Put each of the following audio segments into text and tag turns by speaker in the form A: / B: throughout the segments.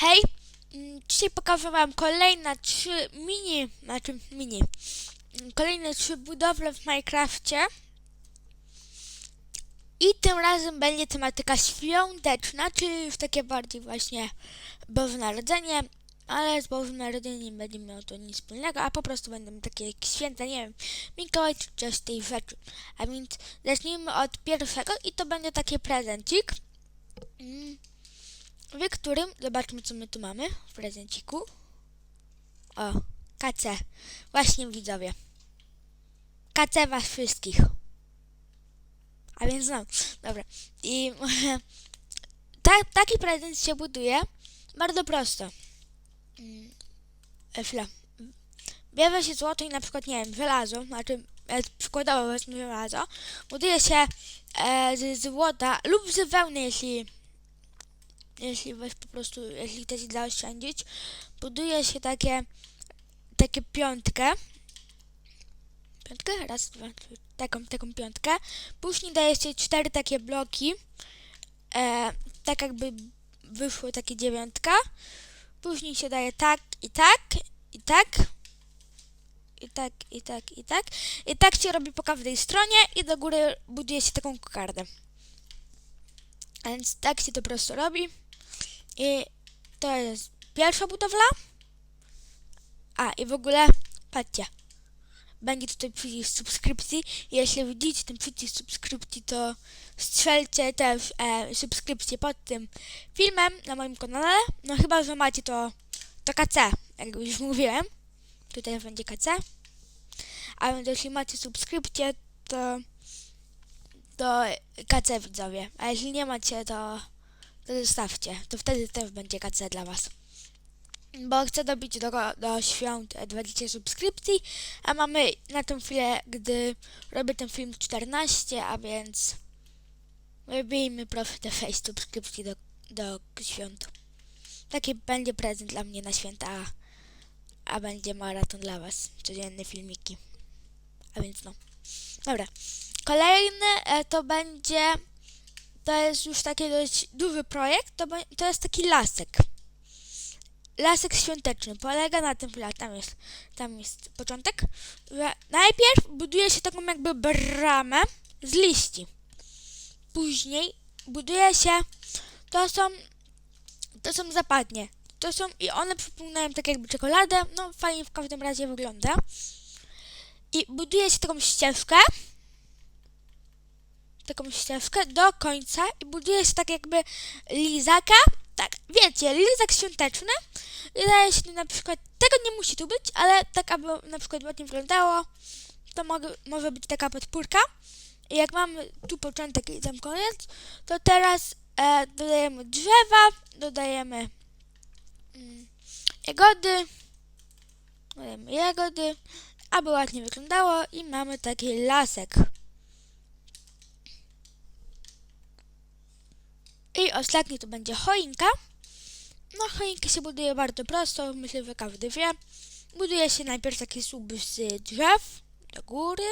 A: Hej, mm, dzisiaj pokażę wam kolejne trzy mini, znaczy mini, kolejne trzy budowle w Minecrafcie. I tym razem będzie tematyka świąteczna, czyli już takie bardziej właśnie Boże Narodzenie, ale z Bożym Narodzeniem nie będzie miało to nic wspólnego, a po prostu będą takie święta, nie wiem, Mikołaj czy coś tej rzeczy. A więc zacznijmy od pierwszego i to będzie taki prezencik. Mm w którym zobaczmy, co my tu mamy w prezenciku. O, KC. Właśnie widzowie. KC was wszystkich. A więc no, dobra. I ta, taki prezent się buduje bardzo prosto. Mm, e, Chwila. Bierze się złoto i na przykład, nie wiem, żelazo, znaczy e, przykładowo wezmę żelazo, buduje się e, z złota lub z wełny, jeśli jeśli weź po prostu, jeśli chcecie zaoszczędzić, buduje się takie, takie piątkę. Piątkę? Raz, dwa, trzy, taką, taką piątkę. Później daje się cztery takie bloki. E, tak jakby wyszło takie dziewiątka. Później się daje tak i tak, i tak. I tak, i tak, i tak. I tak się robi po każdej stronie i do góry buduje się taką kokardę. Więc tak się to po prostu robi. I to jest pierwsza budowla. A i w ogóle, patrzcie, będzie tutaj przycisk subskrypcji. Jeśli widzicie ten przycisk subskrypcji, to strzelcie też e, subskrypcję pod tym filmem na moim kanale. No chyba, że macie to, to KC, jak już mówiłem. Tutaj będzie KC. A więc jeśli macie subskrypcję, to to KC widzowie. A jeśli nie macie, to zostawcie. To wtedy też będzie KC dla Was. Bo chcę dobić do, do świąt 20 subskrypcji, a mamy na tę chwilę, gdy robię ten film 14, a więc wybijmy proszę te 6 subskrypcji do, do świąt. Taki będzie prezent dla mnie na święta, a, a będzie maraton dla Was. Codzienne filmiki. A więc no. Dobra. Kolejny e, to będzie to jest już taki dość duży projekt, to, to jest taki lasek. Lasek świąteczny. Polega na tym, tam jest, tam jest początek, najpierw buduje się taką jakby bramę z liści. Później buduje się, to są, to są zapadnie. To są, i one przypominają tak jakby czekoladę, no fajnie w każdym razie wygląda. I buduje się taką ścieżkę, taką ścieżkę do końca i buduje się tak jakby lizaka. Tak, wiecie, lizak świąteczny. I daje się na przykład, tego nie musi tu być, ale tak aby na przykład ładnie wyglądało, to mogę, może być taka podpórka. I jak mamy tu początek i tam koniec, to teraz e, dodajemy drzewa, dodajemy mm, jagody, dodajemy jagody, aby ładnie wyglądało i mamy taki lasek. I ostatni to będzie choinka. No, choinkę się buduje bardzo prosto, myślę, że każdy wie. Buduje się najpierw taki słup z drzew do góry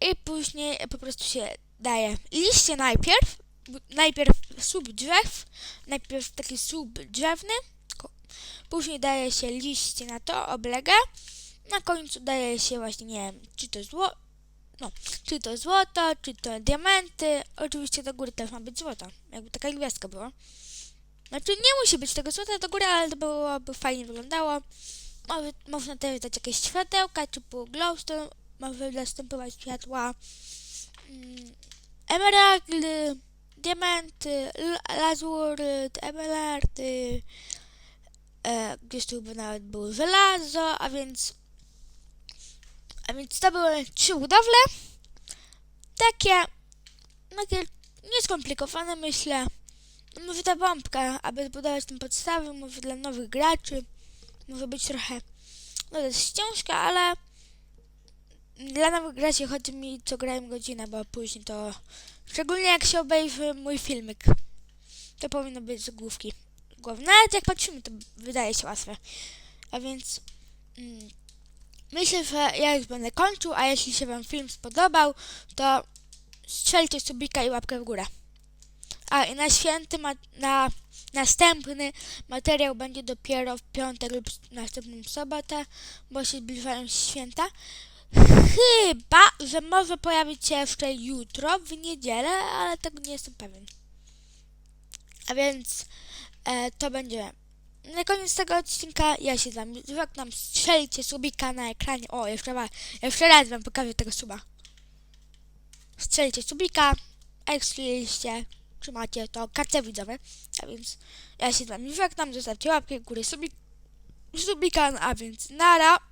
A: i później po prostu się daje liście najpierw, najpierw słup drzew, najpierw taki słup drzewny, później daje się liście na to, oblegę, na końcu daje się właśnie, nie wiem, czy to zło, no, czy to złoto, czy to diamenty. Oczywiście do góry też ma być złoto. Jakby taka gwiazdka była. Znaczy nie musi być tego złota do góry, ale to byłoby fajnie wyglądało. Może, można też dać jakieś światełka, typu glowstone, może zastępować światła. Mm, emeraldy, diamenty, lazury, emeraldy. E, gdzieś tu by nawet było żelazo, a więc a więc to były trzy budowle. Takie, takie nieskomplikowane myślę. No może ta bombka, aby zbudować tę podstawę, może dla nowych graczy. Może być trochę, no to jest ciężka, ale dla nowych graczy chodzi mi co grają godzinę, bo później to, szczególnie jak się obejrzy mój filmik, to powinno być z główki. Głowy. Nawet jak patrzymy, to wydaje się łatwe. A więc... Mm, Myślę, że ja już będę kończył, a jeśli się Wam film spodobał, to strzelcie subika i łapkę w górę. A na święty, ma, na Następny materiał będzie dopiero w piątek lub następną sobotę, bo się zbliżają święta. Chyba, że może pojawić się jeszcze jutro, w niedzielę, ale tego nie jestem pewien. A więc e, to będzie na koniec tego odcinka. Ja się wami żegnam. Strzelcie subika na ekranie. O, jeszcze raz, jeszcze raz wam pokażę tego suba. Strzelcie subika, strzeliliście, trzymacie to kartę widzowe. A więc ja się z wami żegnam. Zostawcie łapkę w górę subik, subika, a więc nara.